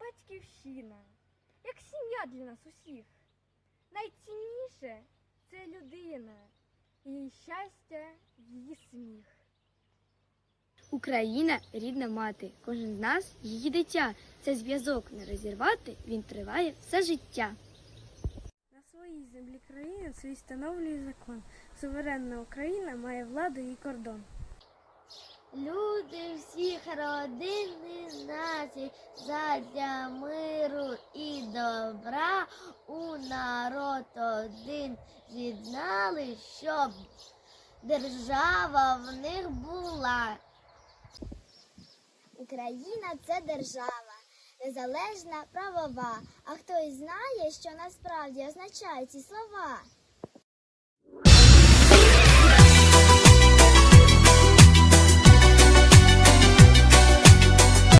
батьківщина, як сім'я для нас усіх. Найцінніше це людина, її щастя, її сміх. Україна рідна мати. Кожен з нас її дитя. Це зв'язок не розірвати, він триває все життя. На своїй землі країни свій встановлює закон. Суверенна Україна має владу і кордон. Люди всіх родин і націй задля миру і добра у народ один з'єднали, щоб держава в них була. Україна це держава, незалежна, правова. А хтось знає, що насправді означають ці слова?